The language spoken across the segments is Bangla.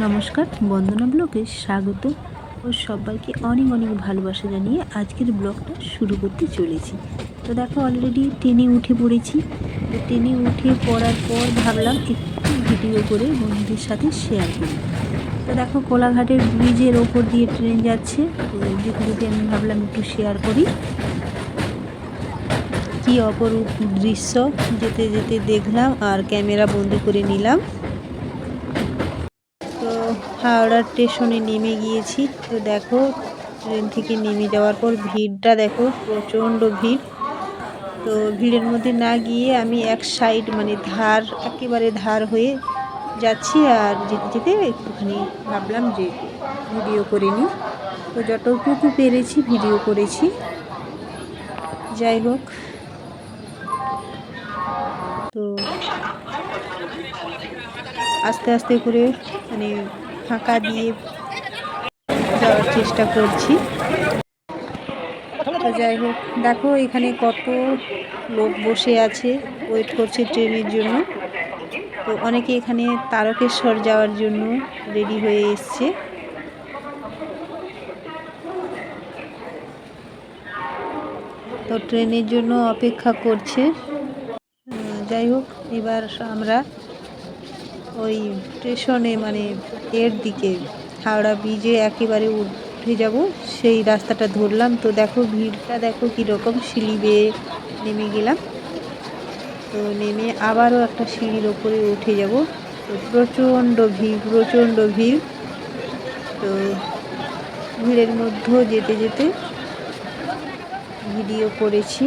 নমস্কার, বন্দনা ব্লগে স্বাগত ও সবাইকে অনেক অনেক ভালোবাসা জানিয়ে আজকের ব্লগটা শুরু করতে চলেছি। তো দেখো অলরেডি ট্রেনে উঠে পড়েছি। তো ট্রেনে উঠে পড়ার পর ভাবলাম একটু ভিডিও করে বন্ধুদের সাথে শেয়ার করি। তো দেখো কোলাঘাটের ব্রিজের ওপর দিয়ে ট্রেন যাচ্ছে। যেতে যেতে আমি ভাবলাম একটু শেয়ার করি। কী অপরূপ দৃশ্য, যেতে যেতে দেখলাম আর ক্যামেরা বন্দি করে নিলাম। তো হাওড়া স্টেশনে নেমে গিয়েছি। তো দেখো, ট্রেন থেকে নেমে যাওয়ার পর ভিড়টা দেখো, প্রচণ্ড ভিড়। তো ভিড়ের মধ্যে না গিয়ে আমি এক সাইড মানে ধার, একেবারে ধার হয়ে যাচ্ছি আর যেতে যেতে একটুখানি ভাবলাম যে ভিডিও করে নিই। তো যতটুকু পেরেছি ভিডিও করেছি। যাই হোক। তো আস্তে আস্তে করে মানে ফাঁকা দিয়ে যাওয়ার চেষ্টা করছি। তো যাই হোক, দেখো এখানে কত লোক বসে আছে ওয়েট করছে ট্রেনের জন্য। তো অনেকে এখানে তারকেশ্বর যাওয়ার জন্য রেডি হয়ে এসছে। তো ট্রেনের জন্য অপেক্ষা করছে। যাই হোক, এবার আমরা ওই স্টেশনে মানে এর দিকে, হাওড়া ব্রিজে একেবারে উঠে যাব, সেই রাস্তাটা ধরলাম। তো দেখো ভিড়টা দেখো কীরকম, সিঁড়ি বেয়ে নেমে গেলাম। তো নেমে আবারও একটা সিঁড়ির ওপরে উঠে যাব। তো প্রচণ্ড ভিড় প্রচণ্ড ভিড়। তো ভিড়ের মধ্যেও যেতে যেতে ভিডিও করেছি।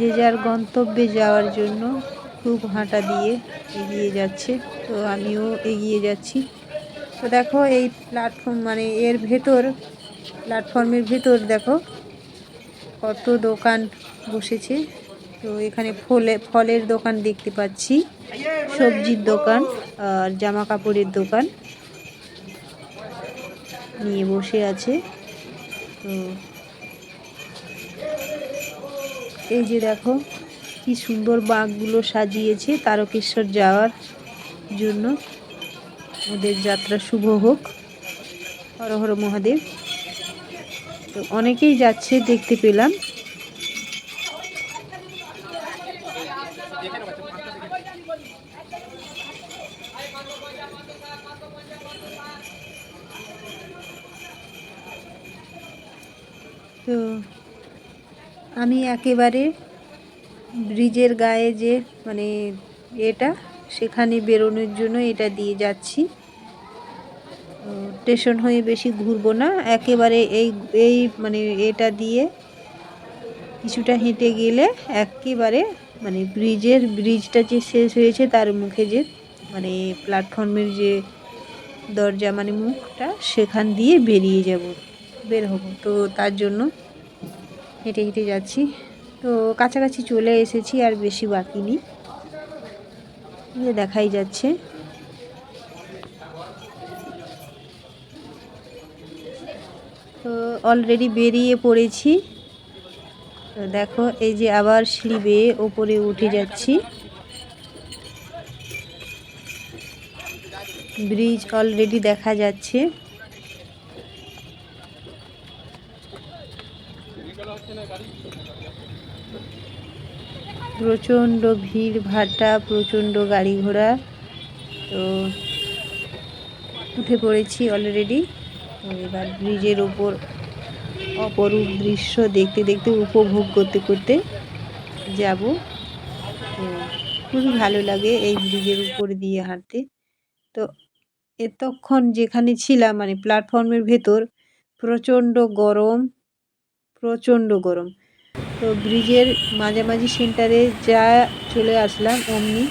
যে যার গন্তব্যে যাওয়ার জন্য খুব হাঁটা দিয়ে এগিয়ে যাচ্ছে। তো আমিও এগিয়ে যাচ্ছি। তো দেখো এই প্ল্যাটফর্ম মানে এর ভেতর প্ল্যাটফর্মের ভেতর দেখো কত দোকান বসেছে। তো এখানে ফলে, ফলের দোকান দেখতে পাচ্ছি, সবজির দোকান আর জামা কাপড়ের দোকান নিয়ে বসে আছে। তো এই যে দেখো, কি সুন্দর বাঘগুলো সাজিয়েছে তারকেশ্বর যাওয়ার জন্য। ওদের যাত্রা শুভ হোক। হর হর মহাদেব। তো অনেকেই যাচ্ছে, দেখতে পেলাম। তো আমি একেবারে ব্রিজের গায়ে যে মানে এটা, সেখানে বেরোনোর জন্য এটা দিয়ে যাচ্ছি। স্টেশন হয়ে বেশি ঘুরবো না। একেবারে এই এই মানে এটা দিয়ে কিছুটা হেঁটে গেলে একেবারে মানে ব্রিজের, ব্রিজটা যে শেষ হয়েছে তার মুখে যে মানে প্ল্যাটফর্মের যে দরজা মানে মুখটা, সেখান দিয়ে বেরিয়ে যাব, বের হব। তো তার জন্য হেঁটে হেঁটে যাচ্ছি। তো কাছাকাছি চলে এসেছি, আর বেশি বাকি নেই। দেখাই যাচ্ছে। তো অলরেডি বেরিয়ে পড়েছি। তো দেখো, এই যে আবার সিঁড়ি বেয়ে ওপরে উঠে যাচ্ছি। ব্রিজ অলরেডি দেখা যাচ্ছে। প্রচণ্ড ভিড়, ভাটা, প্রচণ্ড গাড়ি ঘোড়া। তো উঠে পড়েছি অলরেডি এবার ব্রিজের ওপর অপরূপ দৃশ্য দেখতে দেখতে, উপভোগ করতে করতে যাব। তো খুবই ভালো লাগে এই ব্রিজের উপর দিয়ে হাঁটতে। তো এতক্ষণ যেখানে ছিলাম মানে প্ল্যাটফর্মের ভেতর, প্রচণ্ড গরম প্রচণ্ড গরম। তো ব্রিজের মাঝামাঝি সেন্টারে যা চলে আসলাম, অমনি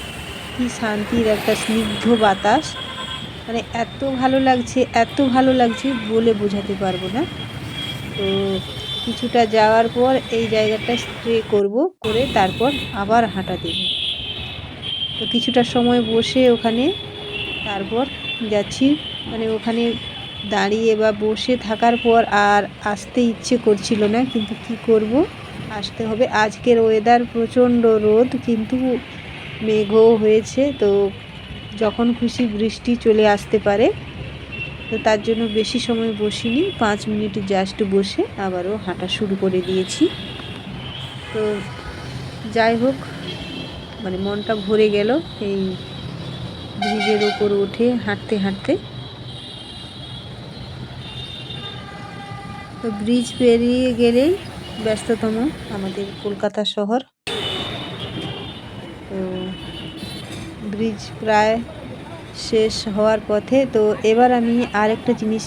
কি শান্তির একটা স্নিগ্ধ বাতাস। মানে এত ভালো লাগছে, এত ভালো লাগছে বলে বোঝাতে পারব না। তো কিছুটা যাওয়ার পর এই জায়গাটা স্প্রে করব, করে তারপর আবার হাঁটা দেব। তো কিছুটা সময় বসে ওখানে, তারপর যাচ্ছি। মানে ওখানে দাঁড়িয়ে বা বসে থাকার পর আর আসতে ইচ্ছে করছিল না, কিন্তু কি করব? আসতে হবে। আজকের ওয়েদার প্রচণ্ড রোদ, কিন্তু মেঘও হয়েছে, তো যখন খুশি বৃষ্টি চলে আসতে পারে, তো তার জন্য বেশি সময় বসিনি। পাঁচ মিনিট জাস্ট বসে আবারও হাঁটা শুরু করে দিয়েছি। তো যাই হোক মানে মনটা ভরে গেল এই ব্রিজের ওপর উঠে হাঁটতে হাঁটতে। তো ব্রিজ পেরিয়ে গেলেই ব্যস্ততম আমাদের কলকাতা শহর। তো ব্রিজ প্রায় শেষ হওয়ার পথে, তো এবার আমি আরেকটা জিনিস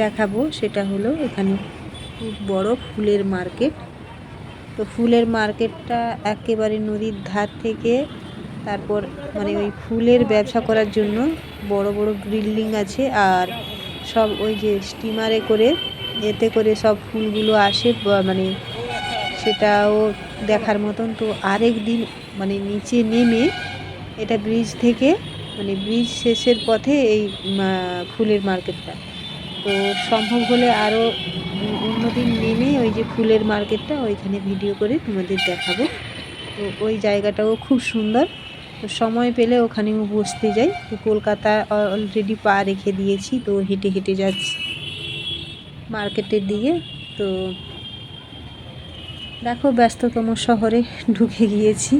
দেখাবো, সেটা হলো এখানে খুব বড় ফুলের মার্কেট তো ফুলের মার্কেটটা একেবারে নদীর ধার থেকে, তারপর মানে ওই ফুলের ব্যবসা করার জন্য বড় বড় বিল্ডিং আছে, আর সব ওই যে স্টিমারে করে এতে করে সব ফুলগুলো আসে মানে সেটাও দেখার মতন। তো আরেক দিন মানে নিচে নেমে এটা ব্রিজ থেকে মানে ব্রিজ শেষের পথে এই ফুলের মার্কেটটা তো সম্ভব হলে আরও অন্যদিন নেমে ওই যে ফুলের মার্কেটটা ওইখানে ভিডিও করে তোমাদের দেখাবো। তো ওই জায়গাটাও খুব সুন্দর। তো সময় পেলে ওখানেও বসতে যাই। তো কলকাতা অলরেডি পা রেখে দিয়েছি, তো হেঁটে হেঁটে যাচ্ছি। মার্কেটের দিকে তো দেখো ব্যস্ততম শহরে ঢুকে গিয়েছি।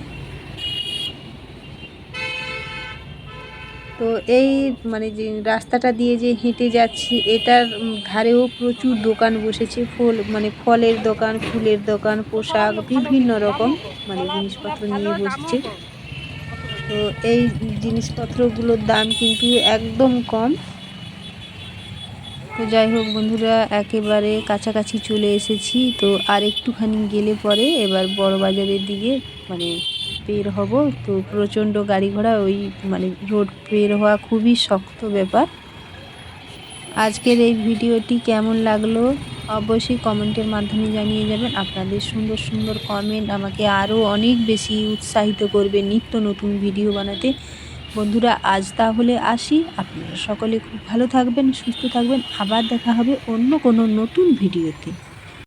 তো এই মানে যে রাস্তাটা দিয়ে যে হেঁটে যাচ্ছি, এটার ধারেও প্রচুর দোকান বসেছে, ফুল মানে ফলের দোকান, ফুলের দোকান, পোশাক, বিভিন্ন রকম মানে জিনিসপত্র নিয়ে বসেছে। তো এই জিনিসপত্রগুলোর দাম কিন্তু একদম কম। তো যাই হোক বন্ধুরা, একেবারে কাছাকাছি চলে এসেছি। তো আর একটুখানি গেলে পরে এবার বড় বাজারের দিকে মানে বের হব। তো প্রচণ্ড গাড়ি ঘোড়া, ওই মানে রোড বের হওয়া খুবই শক্ত ব্যাপার। আজকের এই ভিডিওটি কেমন লাগল অবশ্যই কমেন্টের মাধ্যমে জানিয়ে যাবেন। আপনাদের সুন্দর সুন্দর কমেন্ট আমাকে আরও অনেক বেশি উৎসাহিত করবে নিত্য নতুন ভিডিও বানাতে। বন্ধুরা, আজ তাহলে আসি। আপনারা সকলে খুব ভালো থাকবেন, সুস্থ থাকবেন। আবার দেখা হবে অন্য কোনো নতুন ভিডিওতে।